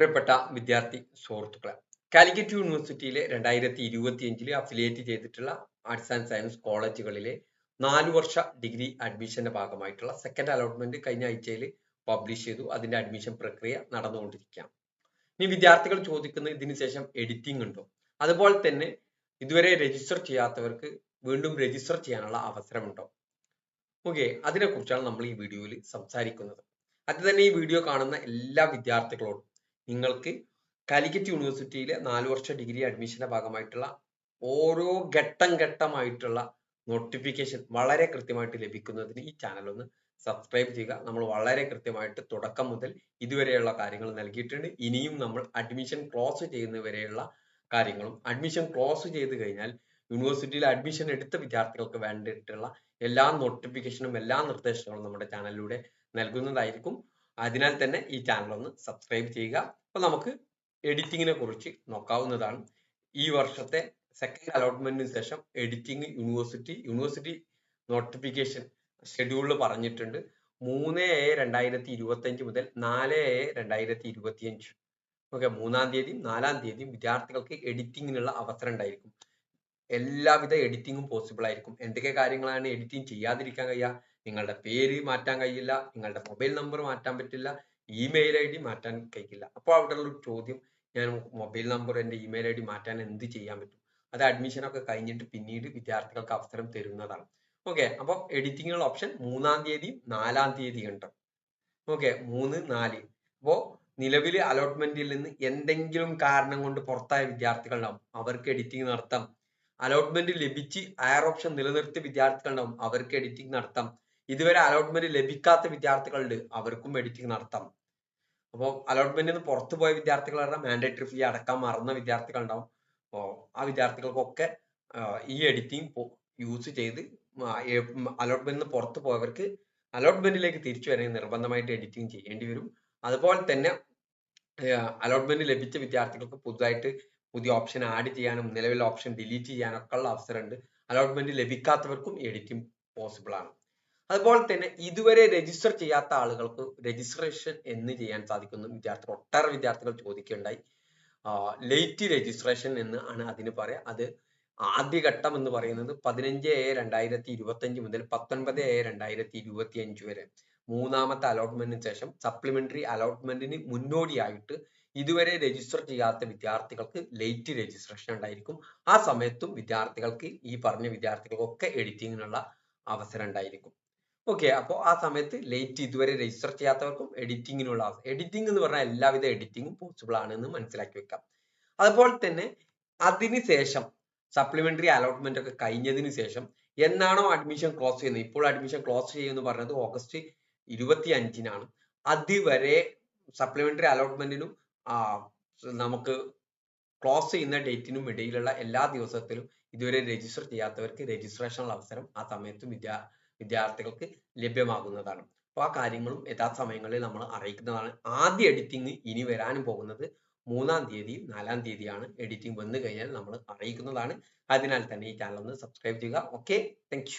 പ്രിയപ്പെട്ട വിദ്യാർത്ഥി സുഹൃത്തുക്കളെ കാലിക്കറ്റ് യൂണിവേഴ്സിറ്റിയിലെ രണ്ടായിരത്തി ഇരുപത്തി അഞ്ചിൽ അഫിലിയേറ്റ് ചെയ്തിട്ടുള്ള ആർട്സ് ആൻഡ് സയൻസ് കോളേജുകളിലെ നാല് വർഷ ഡിഗ്രി അഡ്മിഷന്റെ ഭാഗമായിട്ടുള്ള സെക്കൻഡ് അലോട്ട്മെന്റ് കഴിഞ്ഞ ആഴ്ചയിൽ പബ്ലിഷ് ചെയ്തു. അതിന്റെ അഡ്മിഷൻ പ്രക്രിയ നടന്നുകൊണ്ടിരിക്കുകയാണ്. ഇനി വിദ്യാർത്ഥികൾ ചോദിക്കുന്ന ഇതിന് ശേഷം എഡിറ്റിംഗ് ഉണ്ടോ? അതുപോലെ തന്നെ ഇതുവരെ രജിസ്റ്റർ ചെയ്യാത്തവർക്ക് വീണ്ടും രജിസ്റ്റർ ചെയ്യാനുള്ള അവസരമുണ്ടോ? ഓക്കെ അതിനെ കുറിച്ചാണ് നമ്മൾ ഈ വീഡിയോയിൽ സംസാരിക്കുന്നത്. അത് തന്നെ ഈ വീഡിയോ കാണുന്ന എല്ലാ വിദ്യാർത്ഥികളോടും നിങ്ങൾക്ക് കാലിക്കറ്റ് യൂണിവേഴ്സിറ്റിയിലെ നാല് വർഷ ഡിഗ്രി അഡ്മിഷന്റെ ഭാഗമായിട്ടുള്ള ഓരോ ഘട്ടം ഘട്ടമായിട്ടുള്ള നോട്ടിഫിക്കേഷൻ വളരെ കൃത്യമായിട്ട് ലഭിക്കുന്നതിന് ഈ ചാനൽ ഒന്ന് സബ്സ്ക്രൈബ് ചെയ്യുക. നമ്മൾ വളരെ കൃത്യമായിട്ട് തുടക്കം മുതൽ ഇതുവരെയുള്ള കാര്യങ്ങൾ നൽകിയിട്ടുണ്ട്. ഇനിയും നമ്മൾ അഡ്മിഷൻ ക്ലോസ് ചെയ്യുന്നവരെയുള്ള കാര്യങ്ങളും അഡ്മിഷൻ ക്ലോസ് ചെയ്ത് കഴിഞ്ഞാൽ യൂണിവേഴ്സിറ്റിയിൽ അഡ്മിഷൻ എടുത്ത വിദ്യാർത്ഥികൾക്ക് വേണ്ടിയിട്ടുള്ള എല്ലാ നോട്ടിഫിക്കേഷനും എല്ലാ നിർദ്ദേശങ്ങളും നമ്മുടെ ചാനലിലൂടെ നൽകുന്നതായിരിക്കും. അതിനാൽ തന്നെ ഈ ചാനൽ ഒന്ന് സബ്സ്ക്രൈബ് ചെയ്യുക. അപ്പൊ നമുക്ക് എഡിറ്റിങ്ങിനെ കുറിച്ച് നോക്കാവുന്നതാണ്. ഈ വർഷത്തെ സെക്കൻഡ് അലോട്ട്മെന്റിന് ശേഷം എഡിറ്റിംഗ് യൂണിവേഴ്സിറ്റി യൂണിവേഴ്സിറ്റി നോട്ടിഫിക്കേഷൻ ഷെഡ്യൂളിൽ പറഞ്ഞിട്ടുണ്ട്. മൂന്ന് ഏഴ് രണ്ടായിരത്തി ഇരുപത്തി അഞ്ച് മുതൽ നാല് എ രണ്ടായിരത്തി ഇരുപത്തി അഞ്ച് ഓക്കെ മൂന്നാം തീയതിയും നാലാം തീയതിയും വിദ്യാർത്ഥികൾക്ക് എഡിറ്റിങ്ങിനുള്ള അവസരം ഉണ്ടായിരിക്കും. എല്ലാവിധ എഡിറ്റിങ്ങും പോസിബിൾ ആയിരിക്കും. എന്തൊക്കെ കാര്യങ്ങളാണ് എഡിറ്റിംഗ് ചെയ്യാതിരിക്കാൻ കഴിയുക നിങ്ങളുടെ പേര് മാറ്റാൻ കഴിയില്ല നിങ്ങളുടെ മൊബൈൽ നമ്പർ മാറ്റാൻ പറ്റില്ല ഇമെയിൽ ഐ ഡി മാറ്റാൻ കഴിയില്ല. അപ്പോൾ അവിടെയുള്ള ഒരു ചോദ്യം ഞാൻ മൊബൈൽ നമ്പർ എന്റെ ഇമെയിൽ ഐ ഡി മാറ്റാൻ എന്ത് ചെയ്യാൻ പറ്റും? അത് അഡ്മിഷൻ ഒക്കെ കഴിഞ്ഞിട്ട് പിന്നീട് വിദ്യാർത്ഥികൾക്ക് അവസരം തരുന്നതാണ്. ഓക്കെ അപ്പോൾ എഡിറ്റിംഗുള്ള ഓപ്ഷൻ മൂന്നാം തീയതി നാലാം തീയതി ഉണ്ട്. ഓക്കെ മൂന്ന് നാല്. അപ്പോൾ നിലവിൽ അലോട്ട്മെന്റിൽ നിന്ന് എന്തെങ്കിലും കാരണം കൊണ്ട് പുറത്തായ വിദ്യാർത്ഥികളുണ്ടാവും അവർക്ക് എഡിറ്റിംഗ് നടത്താം. അലോട്ട്മെന്റ് ലഭിച്ച് ഹയർ ഓപ്ഷൻ നിലനിർത്തിയ വിദ്യാർത്ഥികളുണ്ടാവും അവർക്ക് എഡിറ്റിംഗ് നടത്താം. ഇതുവരെ അലോട്ട്മെന്റ് ലഭിക്കാത്ത വിദ്യാർത്ഥികളുണ്ട്. അവർക്കും എഡിറ്റിംഗ് നടത്താം അപ്പോൾ അലോട്ട്മെന്റിൽ നിന്ന് പുറത്തു പോയ വിദ്യാർത്ഥികളുടെ മാൻഡേറ്ററി ഫീ അടക്കാൻ മറന്ന വിദ്യാർത്ഥികൾ ഉണ്ടാവും അപ്പോൾ ആ വിദ്യാർത്ഥികൾക്കൊക്കെ ഈ എഡിറ്റിംഗ് യൂസ് ചെയ്ത് അലോട്ട്മെന്റിൽ നിന്ന് പുറത്തു പോയവർക്ക് അലോട്ട്മെന്റിലേക്ക് തിരിച്ചു വരണമെങ്കിൽ നിർബന്ധമായിട്ട് എഡിറ്റിംഗ് ചെയ്യേണ്ടി വരും. അതുപോലെ തന്നെ അലോട്ട്മെന്റ് ലഭിച്ച വിദ്യാർത്ഥികൾക്ക് പുതുതായിട്ട് പുതിയ ഓപ്ഷൻ ആഡ് ചെയ്യാനും നിലവിലെ ഓപ്ഷൻ ഡിലീറ്റ് ചെയ്യാനൊക്കെ ഉള്ള അവസരമുണ്ട്. അലോട്ട്മെന്റ് ലഭിക്കാത്തവർക്കും എഡിറ്റിംഗ് പോസിബിൾ ആണ്. അതുപോലെ തന്നെ ഇതുവരെ രജിസ്റ്റർ ചെയ്യാത്ത ആളുകൾക്ക് രജിസ്ട്രേഷൻ എന്ന് ചെയ്യാൻ സാധിക്കുന്നു. വിദ്യാർത്ഥികൾ ഒട്ടേറെ വിദ്യാർത്ഥികൾ ചോദിക്കുകയുണ്ടായി. ലേറ്റ് രജിസ്ട്രേഷൻ എന്ന് ആണ് അതിന് പറയാം. അത് ആദ്യഘട്ടം എന്ന് പറയുന്നത് പതിനഞ്ച് ഏഴ് രണ്ടായിരത്തി ഇരുപത്തി അഞ്ച് മുതൽ പത്തൊൻപത് ഏഴ് രണ്ടായിരത്തി ഇരുപത്തി അഞ്ച് വരെ. മൂന്നാമത്തെ അലോട്ട്മെന്റിന് ശേഷം സപ്ലിമെന്ററി അലോട്ട്മെന്റിന് മുന്നോടിയായിട്ട് ഇതുവരെ രജിസ്റ്റർ ചെയ്യാത്ത വിദ്യാർത്ഥികൾക്ക് ലേറ്റ് രജിസ്ട്രേഷൻ ഉണ്ടായിരിക്കും. ആ സമയത്തും വിദ്യാർത്ഥികൾക്ക് ഈ പറഞ്ഞ വിദ്യാർത്ഥികൾക്കൊക്കെ എഡിറ്റിങ്ങിനുള്ള അവസരം ഉണ്ടായിരിക്കും. ഓക്കെ അപ്പോൾ ആ സമയത്ത് ലേറ്റ് ഇതുവരെ രജിസ്റ്റർ ചെയ്യാത്തവർക്കും എഡിറ്റിങ്ങിനുള്ള എഡിറ്റിംഗ് എന്ന് പറഞ്ഞാൽ എല്ലാവിധ എഡിറ്റിംഗും പോസിബിൾ ആണ് എന്ന് മനസ്സിലാക്കി വെക്കാം. അതുപോലെ തന്നെ അതിന് ശേഷം സപ്ലിമെന്ററി അലോട്ട്മെന്റ് ഒക്കെ കഴിഞ്ഞതിന് ശേഷം എന്നാണോ അഡ്മിഷൻ ക്ലോസ് ചെയ്യുന്നത്? ഇപ്പോൾ അഡ്മിഷൻ ക്ലോസ് ചെയ്യുമെന്ന് പറഞ്ഞത് ഓഗസ്റ്റ് ഇരുപത്തി അഞ്ചിനാണ് അതുവരെ സപ്ലിമെന്ററി അലോട്ട്മെന്റിനും നമുക്ക് ക്ലോസ് ചെയ്യുന്ന ഡേറ്റിനും ഇടയിലുള്ള എല്ലാ ദിവസത്തിലും ഇതുവരെ രജിസ്റ്റർ ചെയ്യാത്തവർക്ക് രജിസ്ട്രേഷനുള്ള അവസരം ആ സമയത്തും വിദ്യാ വിദ്യാർത്ഥികൾക്ക് ലഭ്യമാകുന്നതാണ്. അപ്പോൾ ആ കാര്യങ്ങളും യഥാസമയങ്ങളിൽ നമ്മൾ അറിയിക്കുന്നതാണ്. ആദ്യ എഡിറ്റിംഗ് ഇനി വരാനും പോകുന്നത് മൂന്നാം തീയതി നാലാം തീയതിയാണ്. എഡിറ്റിംഗ് വന്നു കഴിഞ്ഞാൽ നമ്മൾ അറിയിക്കുന്നതാണ്. അതിനാൽ തന്നെ ഈ ചാനൽ ഒന്ന് സബ്സ്ക്രൈബ് ചെയ്യുക. Okay thank